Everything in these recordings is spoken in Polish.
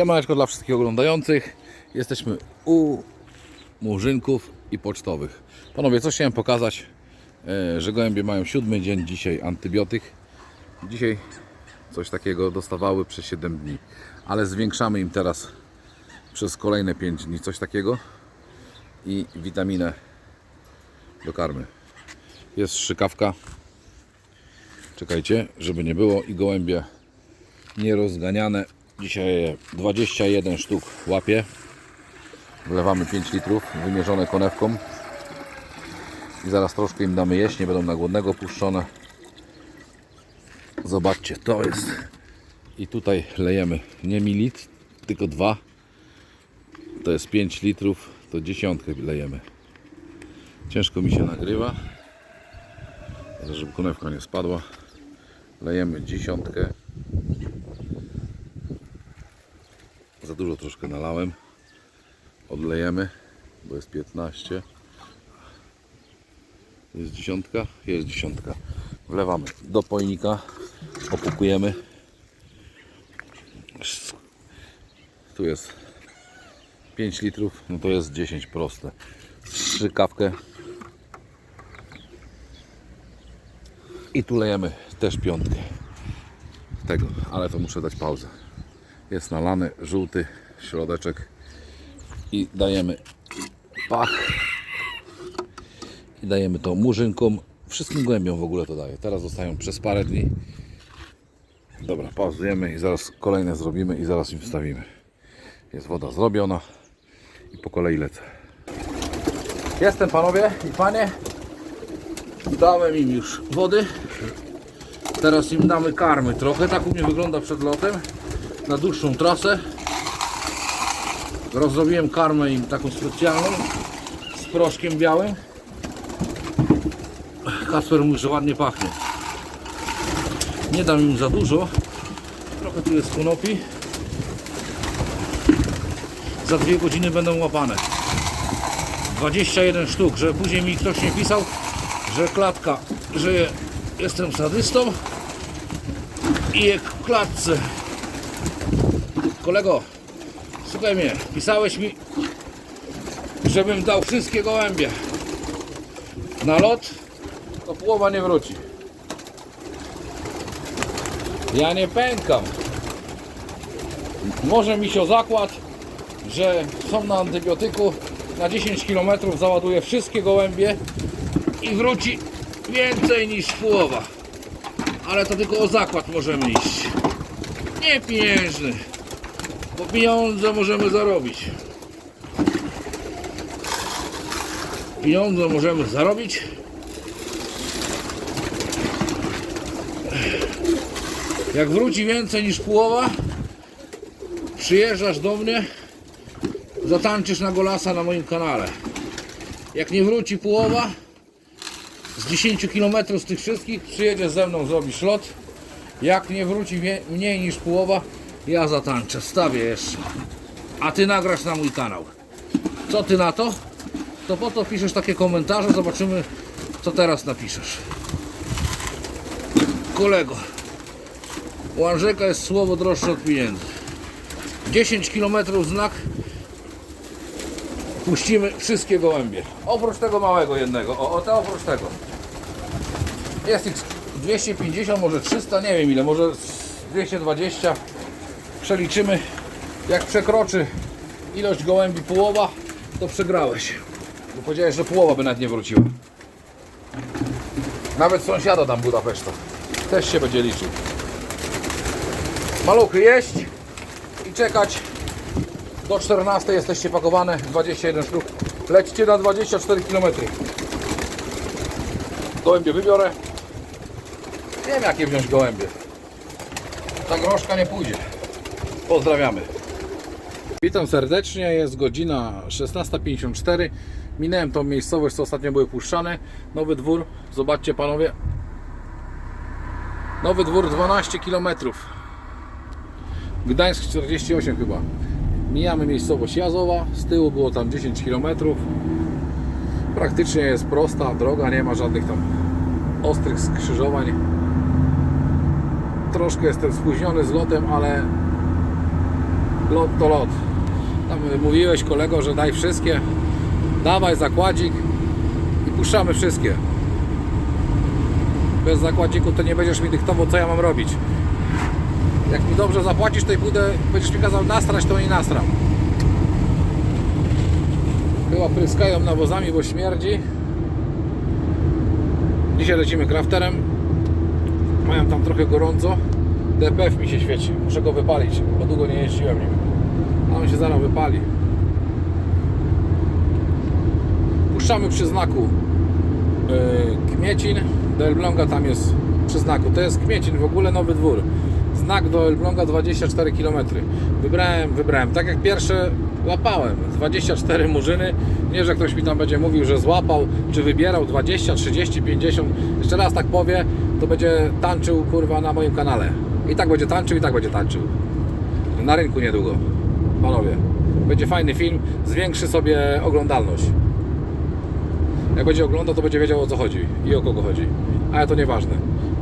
Siemaneczko dla wszystkich oglądających. Jesteśmy u murzynków i pocztowych. Panowie, co chciałem pokazać, e, że gołębie mają siódmy dzień dzisiaj antybiotyk. Dzisiaj coś takiego dostawały przez 7 dni, ale zwiększamy im teraz przez kolejne 5 dni coś takiego i witaminę do karmy. Jest strzykawka. Czekajcie, żeby nie było i gołębie nierozganiane. Dzisiaj je 21 sztuk łapie. Wlewamy 5 litrów, wymierzone konewką. I zaraz troszkę im damy jeść, nie będą na głodnego puszczone. Zobaczcie, to jest. I tutaj lejemy nie milit, tylko dwa. To jest 5 litrów, to dziesiątkę lejemy. Ciężko mi się nagrywa. Żeby konewka nie spadła. Lejemy dziesiątkę. Dużo troszkę nalałem. Odlejemy, bo jest 15. Jest dziesiątka? Jest dziesiątka. Wlewamy do pojnika, opukujemy. Tu jest 5 litrów, no to jest 10 proste. Strzykawkę. I tu lejemy też piątkę tego, ale to muszę dać pauzę. Jest nalany żółty środeczek i dajemy pach i dajemy to murzynkom. Wszystkim głębiom w ogóle to daję. Teraz zostają przez parę dni. Dobra, pauzujemy i zaraz kolejne zrobimy i zaraz im wstawimy. Jest woda zrobiona i po kolei lecę. Jestem panowie i panie. Dałem im już wody. Teraz im damy karmy trochę. Tak u mnie wygląda przed lotem. Na dłuższą trasę. Rozrobiłem karmę im taką specjalną z proszkiem białym. Kasper mówi, że ładnie pachnie. Nie dam im za dużo. Trochę tu jest konopi. Za dwie godziny będą łapane. 21 sztuk, żeby później mi ktoś nie pisał, że klatka, że jestem sadystą i w klatce. Kolego, słuchaj mnie, pisałeś mi, żebym dał wszystkie gołębie na lot, to połowa nie wróci. Ja nie pękam. Może mi się zakład, że są na antybiotyku, na 10 km załaduję wszystkie gołębie i wróci więcej niż połowa. Ale to tylko o zakład możemy iść. Nie pieniężny. Bo pieniądze możemy zarobić. Pieniądze możemy zarobić. Jak wróci więcej niż połowa, przyjeżdżasz do mnie, zatańczysz na golasa na moim kanale. Jak nie wróci połowa, z 10 km z tych wszystkich przyjedziesz ze mną, zrobisz lot. Jak nie wróci mniej niż połowa, ja zatańczę, wstawię jeszcze. A ty nagrasz na mój kanał. Co ty na to? To po to piszesz takie komentarze, zobaczymy co teraz napiszesz. Kolego, u jest słowo droższe od pieniędzy. 10 km znak puścimy wszystkie gołębie. Oprócz tego małego jednego. O, o to oprócz tego. Jest ich 250, może 300, nie wiem ile, może z 220. Przeliczymy. Jak przekroczy ilość gołębi połowa, to przegrałeś. Bo powiedziałeś, że połowa by nawet nie wróciła. Nawet sąsiada dam Budapeszta. Też się będzie liczył. Maluchy jeść i czekać do 14 jesteście pakowane, 21 sztuk. Lećcie na 24 km. Gołębie wybiorę. Wiem jakie wziąć gołębie. Ta groszka nie pójdzie. Pozdrawiamy. Witam serdecznie, jest godzina 16.54. Minąłem tą miejscowość, co ostatnio były puszczane. Nowy dwór, zobaczcie panowie. Nowy dwór 12 km. Gdańsk 48 chyba. Mijamy miejscowość Jazowa, z tyłu było tam 10 km. Praktycznie jest prosta droga, nie ma żadnych tam ostrych skrzyżowań. Troszkę jestem spóźniony z lotem, ale lot to lot. Tam mówiłeś kolego, że daj wszystkie. Dawaj zakładzik i puszczamy wszystkie. Bez zakładziku to nie będziesz mi dyktował, co ja mam robić. Jak mi dobrze zapłacisz, to i będziesz mi kazał nastrać, to nie nastram. Chyba pryskają nawozami, bo śmierdzi. Dzisiaj lecimy crafterem. Mają tam trochę gorąco. DPF mi się świeci. Muszę go wypalić, bo długo nie jeździłem nim. A on się zaraz wypali. Puszczamy przy znaku yy, Kmiecin. Do Elbląga tam jest przy znaku. To jest Kmiecin, w ogóle nowy dwór. Znak do Elbląga 24 km. Wybrałem, wybrałem. Tak jak pierwsze łapałem. 24 murzyny. Nie, że ktoś mi tam będzie mówił, że złapał, czy wybierał 20, 30, 50. Jeszcze raz tak powie, to będzie tańczył kurwa na moim kanale. I tak będzie tańczył, i tak będzie tańczył. Na rynku niedługo. Panowie. Będzie fajny film, zwiększy sobie oglądalność. Jak będzie oglądał, to będzie wiedział o co chodzi i o kogo chodzi. Ale to nieważne,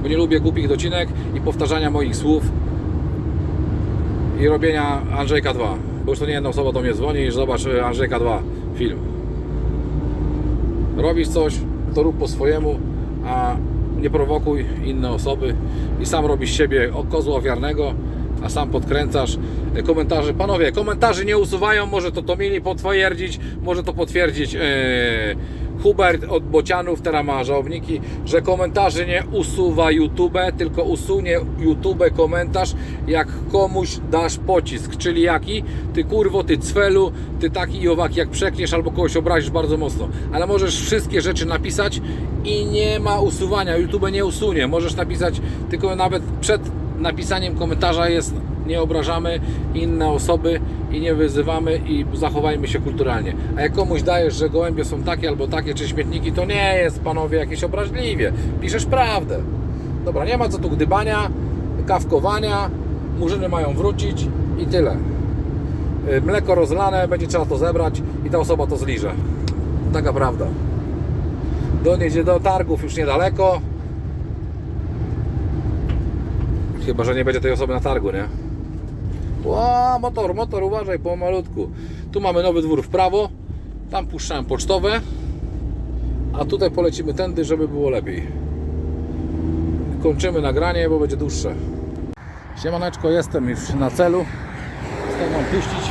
bo nie lubię głupich docinek i powtarzania moich słów i robienia Andrzejka 2. Bo już to nie jedna osoba do mnie dzwoni i zobacz y, Andrzejka 2 film. Robisz coś, to rób po swojemu, a nie prowokuj inne osoby i sam robisz siebie kozła ofiarnego, a sam podkręcasz E, komentarze. Panowie, komentarzy nie usuwają, może to Tomili potwierdzić, może to potwierdzić e, Hubert od Bocianów, teraz ma żałowniki, że komentarzy nie usuwa YouTube, tylko usunie YouTube komentarz, jak komuś dasz pocisk, czyli jaki? Ty kurwo, ty cwelu, ty taki i owaki, jak przekniesz albo kogoś obrazisz bardzo mocno. Ale możesz wszystkie rzeczy napisać i nie ma usuwania, YouTube nie usunie. Możesz napisać, tylko nawet przed napisaniem komentarza jest nie obrażamy inne osoby i nie wyzywamy i zachowajmy się kulturalnie. A jak komuś dajesz, że gołębie są takie albo takie, czy śmietniki, to nie jest panowie jakieś obraźliwie. Piszesz prawdę. Dobra, nie ma co tu gdybania, kawkowania, murzyny mają wrócić i tyle. Y, Mleko rozlane, będzie trzeba to zebrać i ta osoba to zliże. Taka prawda. Doniedzie do targów już niedaleko. Chyba, że nie będzie tej osoby na targu, nie? Ła, motor, motor, uważaj, pomalutku. Tu mamy nowy dwór w prawo. Tam puszczałem pocztowe. A tutaj polecimy tędy, żeby było lepiej. Kończymy nagranie, bo będzie dłuższe. Siemaneczko, jestem już na celu. Chcę Wam puścić.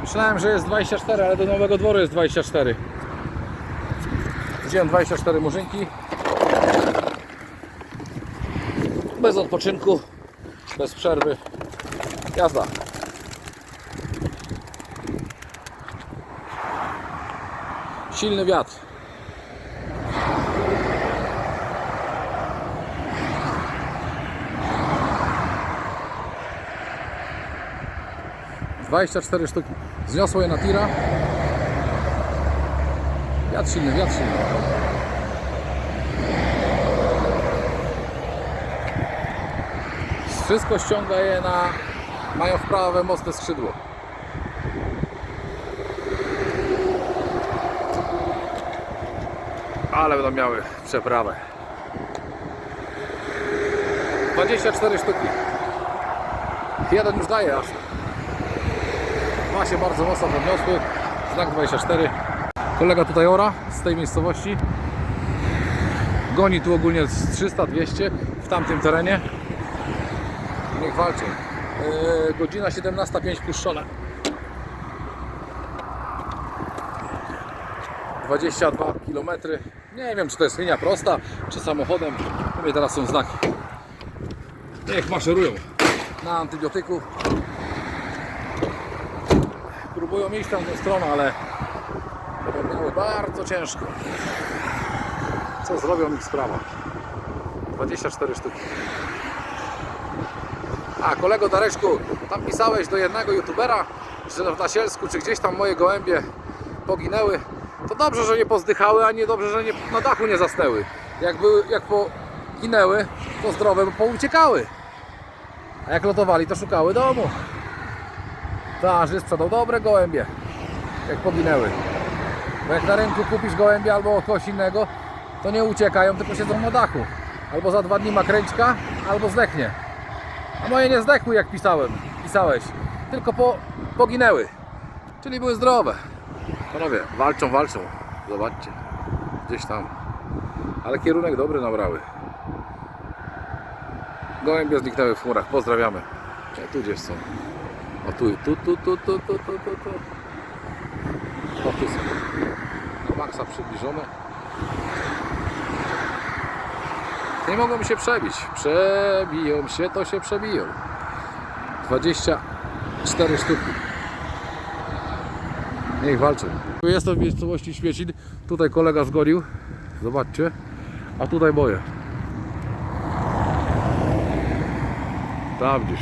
Myślałem, że jest 24, ale do nowego dworu jest 24. Wziąłem 24 murzynki. Bez odpoczynku, bez przerwy. Jazda. Silny wiatr. Dwadzieścia cztery sztuki. Zniosło je na tira. Wiatr silny. Wszystko ściąga je na... Mają wprawe mocne skrzydło. Ale będą miały przeprawę. 24 sztuki. Jeden już daje aż. Ma się bardzo mocno podniosły. Znak 24. Kolega tutaj ora z tej miejscowości. Goni tu ogólnie z 300-200 w tamtym terenie. Niech walczy. Yy, godzina 17.05 puszczone. 22 km. Nie wiem, czy to jest linia prosta, czy samochodem. Mówię, teraz są znaki. Niech maszerują na antybiotyku. Próbują iść tam tą stronę, ale bardzo ciężko. Co zrobią ich sprawa? 24 sztuki. A kolego Dareczku, tam pisałeś do jednego youtubera, że w Nasielsku czy gdzieś tam moje gołębie poginęły. To dobrze, że nie pozdychały, a nie dobrze, że nie, na dachu nie zasnęły. Jak, były, jak poginęły, to zdrowe, bo pouciekały. A jak lotowali, to szukały domu. Ta, że sprzedał dobre gołębie, jak poginęły. Bo jak na rynku kupisz gołębia albo kogoś innego, to nie uciekają, tylko siedzą na dachu. Albo za dwa dni ma kręćka, albo zdechnie. A moje nie zdechły, jak pisałem, pisałeś, tylko po, poginęły. Czyli były zdrowe. Panowie, walczą, walczą. Zobaczcie, gdzieś tam. Ale kierunek dobry nabrały. Gołębie zniknęły w chmurach. Pozdrawiamy. Ja tu gdzieś są. O tu, tu, tu, tu, tu, tu, tu, tu. O tu są. Maksa przybliżone. Nie mogą się przebić. Przebiją się, to się przebiją. 24 sztuki. Niech walczą. Jestem w miejscowości Śmiecin. Tutaj kolega zgorił. Zobaczcie. A tutaj boję. Tam gdzieś.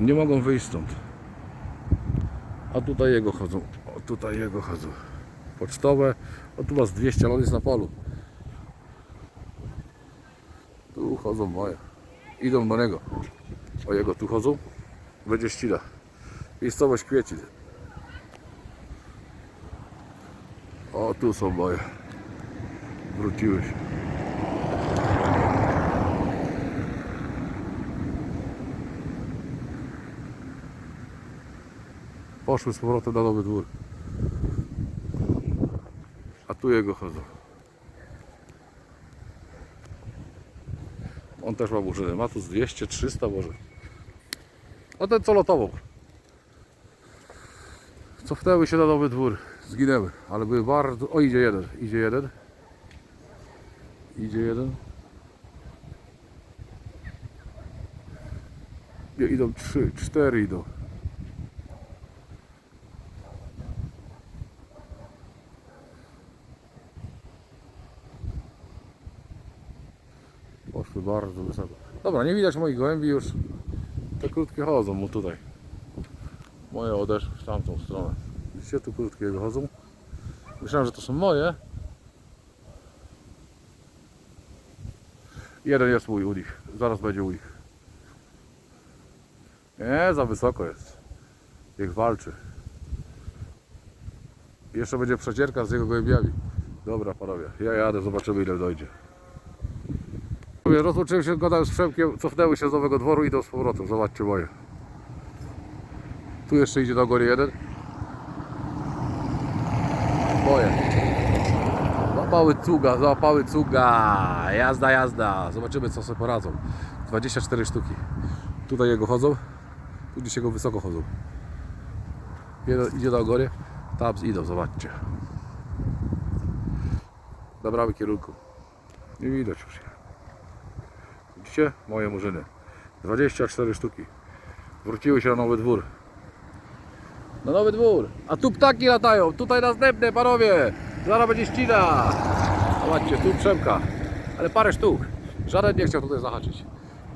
Nie mogą wyjść stąd. A tutaj jego chodzą. O, tutaj jego chodzą. Pocztowe. O tu was 200, ale on jest na polu. Tu chodzą moje. Idą do niego. O jego tu chodzą. Będzie ścina. Miejscowość Kwiecin. O tu są moje. Wróciły się. Poszły z powrotem na nowy dwór. A tu jego chodzą. On też ma burzynę. Ma tu z 200, 300 może. O ten co lotował. Cofnęły się na nowy dwór. Zginęły. Ale były bardzo... O idzie jeden. Idzie jeden. Idzie jeden. Nie, idą trzy, cztery idą. Poszły bardzo wysoko. Dobra, nie widać moich gołębi już. Te krótkie chodzą mu tutaj. Moje odeszły w tamtą stronę. Widzicie, tu krótkie jego chodzą. Myślałem, że to są moje. Jeden jest mój u nich. Zaraz będzie u nich. Nie, za wysoko jest. Niech walczy. Jeszcze będzie przecierka z jego gołębiami. Dobra panowie, ja jadę, zobaczymy ile dojdzie. Rozłączyłem się, gadałem z Przemkiem, cofnęły się z nowego dworu i idą z powrotem. Zobaczcie moje. Tu jeszcze idzie do góry jeden. Moje. Załapały cuga, załapały cuga. Jazda, jazda. Zobaczymy co sobie poradzą. 24 sztuki. Tutaj jego chodzą. Tu gdzieś jego wysoko chodzą. Jeden idzie do góry. Tam idą, zobaczcie. Nabrały kierunku. Nie widać już. Widzicie? Moje murzyny. 24 sztuki. Wróciły się na nowy dwór. Na nowy dwór. A tu ptaki latają. Tutaj następne, panowie. Zaraz będzie ścina. Zobaczcie, tu Przemka. Ale parę sztuk. Żaden nie chciał tutaj zahaczyć.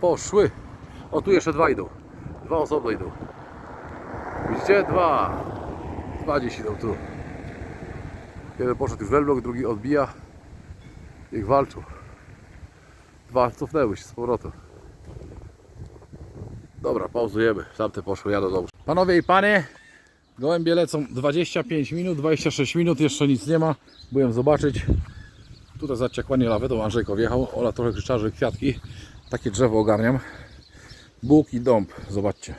Poszły. O, tu jeszcze dwa idą. Dwa osoby idą. Widzicie? Dwa. Dwa dziś idą tu. Jeden poszedł już we drugi odbija. Niech walczą. Dwa cofnęły się z powrotem. Dobra, pauzujemy. Tamte poszły, jadę dobrze. Panowie i panie, gołębie lecą 25 minut, 26 minut, jeszcze nic nie ma. Byłem zobaczyć. Tutaj zaciekłanie lawetą Andrzejko wjechał. Ola trochę krzyczarzy kwiatki. Takie drzewo ogarniam. Bóg i dąb, zobaczcie.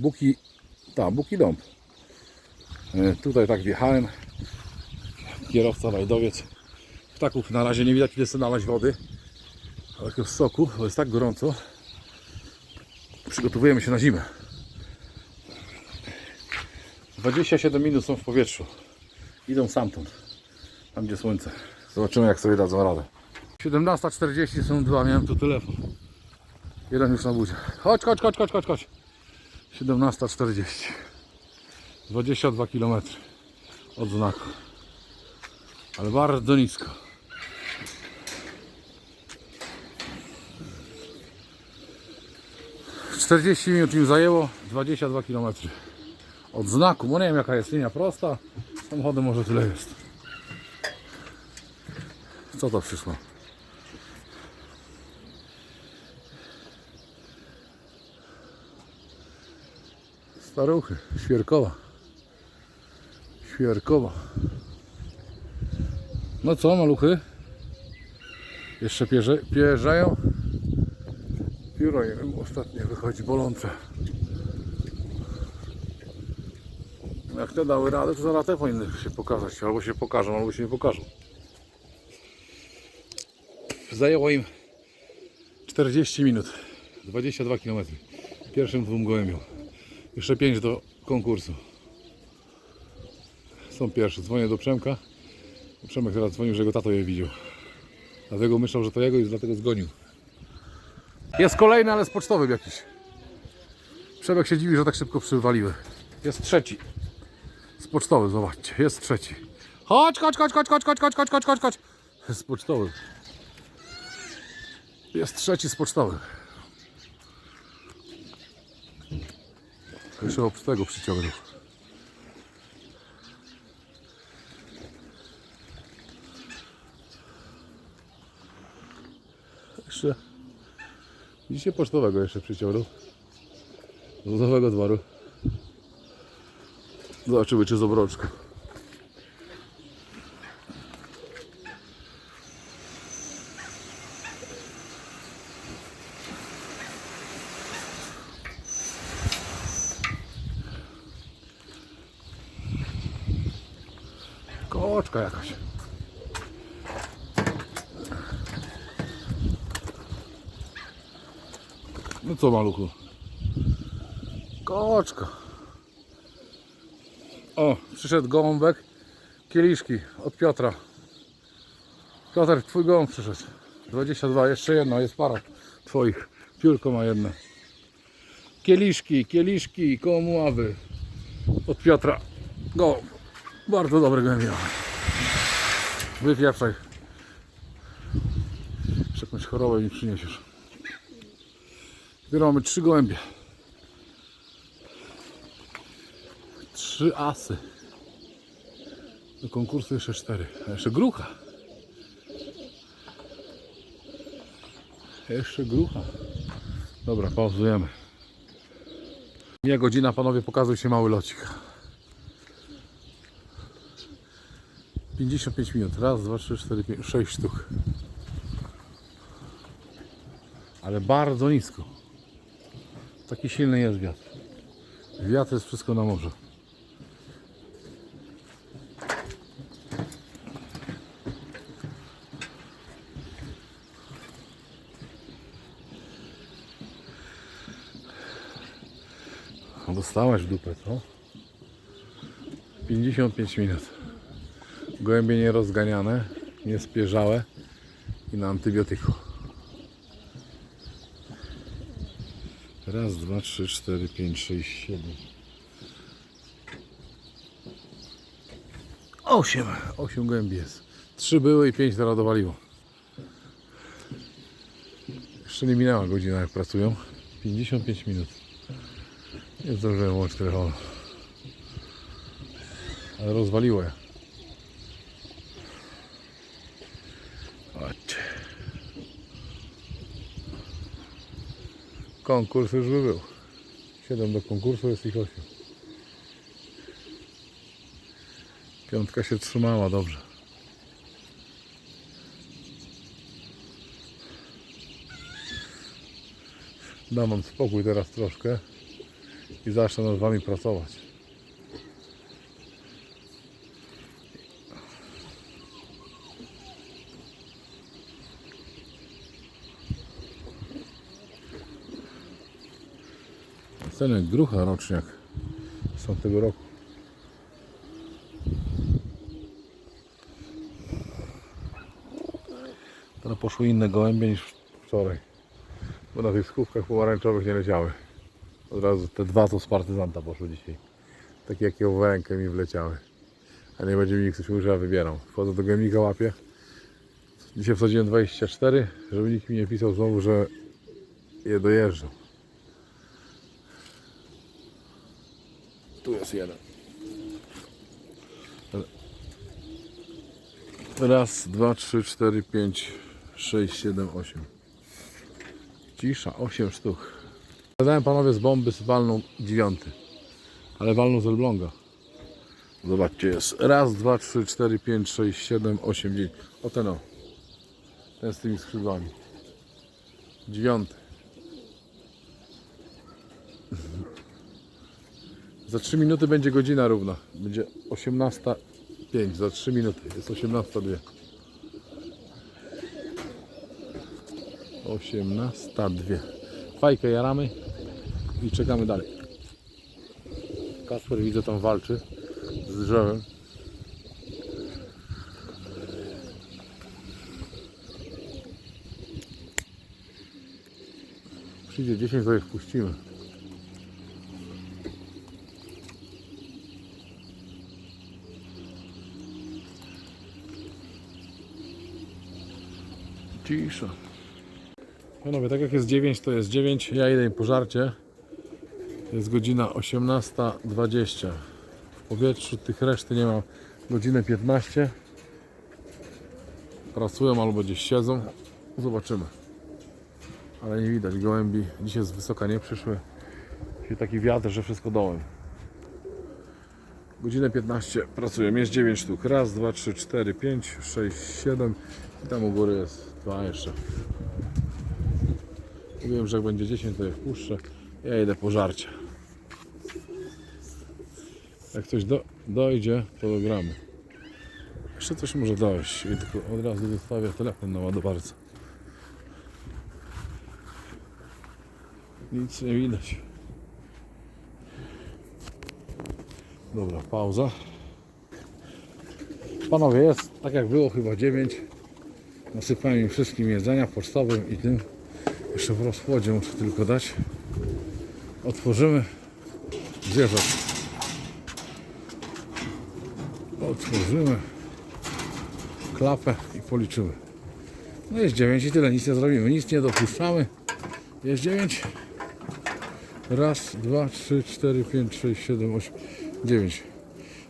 Bóg i... Tak, Bóg i dąb. E, Tutaj tak wjechałem. Kierowca, rajdowiec. Ptaków na razie nie widać, ile chce nalać wody. Ale takiego soku, bo jest tak gorąco. Przygotowujemy się na zimę. 27 minut są w powietrzu. Idą stamtąd. Tam gdzie słońce. Zobaczymy jak sobie dadzą radę. 17.40 są dwa, miałem tu telefon. Jeden już na budzie. Chodź, chodź, chodź, chodź, chodź, chodź. 17.40. 22 km od znaku. Ale bardzo nisko. 40 minut im zajęło, 22 km od znaku, bo nie wiem jaka jest linia prosta, samochodem może tyle jest. Co to przyszło? Staruchy, świerkowa. Świerkowa. No co, maluchy? Jeszcze pierze. Pióro nie wiem, ostatnio wychodzi bolące. Jak te dały radę, to zaraz te powinny się pokazać. Albo się pokażą, albo się nie pokażą. Zajęło im 40 minut. 22 km. Pierwszym dwóm gołębiom. Jeszcze 5 do konkursu. Są pierwsze. Dzwonię do Przemka. Przemek teraz dzwonił, że jego tato je widział. Dlatego myślał, że to jego i dlatego zgonił. Jest kolejny, ale z pocztowym jakiś. Przemek się dziwi, że tak szybko przywaliły. Jest trzeci. Z pocztowym, zobaczcie. Jest trzeci. Chodź, chodź, chodź, chodź, chodź, chodź, chodź, chodź, chodź, chodź, chodź. Z pocztowym. Jest trzeci z pocztowym. Jeszcze oprócz tego przyciągnął. Jeszcze. Widzicie pocztowego jeszcze przyciągnął. Z nowego dworu. Zobaczymy czy z obrączką. Koczka jakaś. Maluchu? Koczka. O, przyszedł gołąbek. Kieliszki od Piotra. Piotr, twój gołąb przyszedł. 22, jeszcze jedno, jest para twoich. Piórko ma jedno. Kieliszki, kieliszki, koło muławy. Od Piotra. Gołąb. Bardzo dobry gołębie. Wypieprzaj. Jeszcze jakąś chorobę mi przyniesiesz. Dopiero mamy trzy gołębie. Trzy asy. Do konkursu jeszcze cztery. A jeszcze grucha. Jeszcze grucha. Dobra, pauzujemy. Nie godzina, panowie, pokazuj się mały locik. 55 minut. Raz, dwa, trzy, cztery, pięć, sześć sztuk. Ale bardzo nisko. Taki silny jest wiatr. Wiatr jest wszystko na morzu. Dostałaś dupę, co? 55 minut. Gołębie nie rozganiane, nie spierzałe i na antybiotyku. Raz, dwa, trzy, cztery, pięć, sześć, siedem. Osiem. Osiem gołębi jest. Trzy były i pięć teraz dowaliło. Jeszcze nie minęła godzina jak pracują. 55 minut. Nie zdążyłem łączyć telefonu. Ale rozwaliło je. Konkurs już by był. 7 do konkursu, jest ich 8. Piątka się trzymała dobrze. Dam wam spokój teraz troszkę i zacznę nad wami pracować. Cenek grucha roczniak z tamtego roku. Teraz poszły inne gołębie niż wczoraj. Bo na tych skówkach pomarańczowych nie leciały. Od razu te dwa to z partyzanta poszły dzisiaj. Takie jakie w rękę mi wleciały. A nie będzie mi nikt coś mówił, wybieram. Wchodzę do gębnika, łapię. Dzisiaj wsadziłem 24, żeby nikt mi nie pisał znowu, że je dojeżdżą. Tu jest jeden. Raz, dwa, trzy, cztery, pięć, sześć, siedem, osiem. Cisza, osiem sztuk. Zadałem panowie z bomby z walną dziewiąty. Ale walną z Elbląga. Zobaczcie, jest raz, dwa, trzy, cztery, pięć, sześć, siedem, osiem, dziewięć. O ten o. Ten z tymi skrzydłami. Dziewiąty. Za 3 minuty będzie godzina równa. Będzie 18.05. Za 3 minuty. Jest 18.02. 18.02. Fajkę jaramy i czekamy dalej. Kasper widzę tam walczy z drzewem. Przyjdzie 10, to ich wpuścimy. Cisza. Panowie, tak jak jest 9, to jest 9. Ja idę po żarcie. Jest godzina 18.20. W powietrzu tych reszty nie ma. Godzinę 15. Pracują albo gdzieś siedzą. Zobaczymy. Ale nie widać gołębi. Dzisiaj z wysoka nie przyszły. Dzisiaj taki wiatr, że wszystko dołem. Godzinę 15 pracują. Jest 9 sztuk. Raz, dwa, trzy, cztery, pięć, sześć, siedem. I tam u góry jest dwa jeszcze. Mówiłem, że jak będzie 10 to je wpuszczę. Ja idę po żarcie. Jak coś do, dojdzie, to dogramy. Jeszcze coś może dojść. I tylko od razu wystawię telefon na ładowarce. Nic nie widać. Dobra, pauza. Panowie, jest tak jak było, chyba 9. Nasypałem im wszystkim jedzenia pocztowym i tym. Jeszcze w rozchodzie muszę tylko dać. Otworzymy. Zwierzak. Otworzymy. Klapę i policzymy. No jest 9 i tyle, nic nie zrobimy. Nic nie dopuszczamy. Jest 9. Raz, dwa, trzy, cztery, pięć, sześć, siedem, osiem, dziewięć.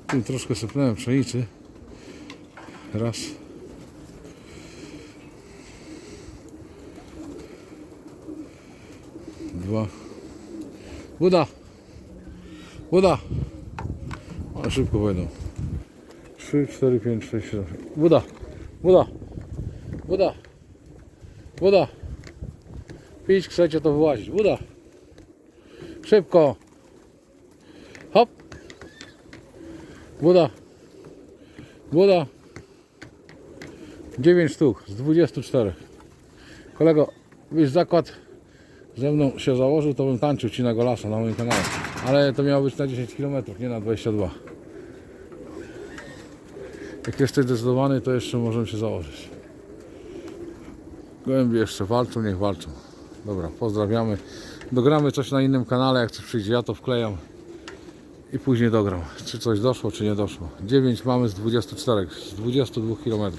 Tu troszkę sypnąłem pszenicy. Raz. Dwa. Buda! Buda! Ale szybko wejdą. Trzy, cztery, pięć, sześć, siedem. Buda! Buda! Buda! Buda! Pięć chcecie to wyłazić. Buda! Szybko! Hop! Buda! Buda! 9 sztuk z 24. Kolego, byś zakład ze mną się założył, to bym tańczył ci na golasa na moim kanale. Ale to miało być na 10 km, nie na 22. Jak jesteś zdecydowany, to jeszcze możemy się założyć. Gołębie jeszcze walczą, niech walczą. Dobra, pozdrawiamy. Dogramy coś na innym kanale, jak coś przyjdzie, ja to wklejam i później dogram. Czy coś doszło, czy nie doszło. 9 mamy z 24, z 22 km.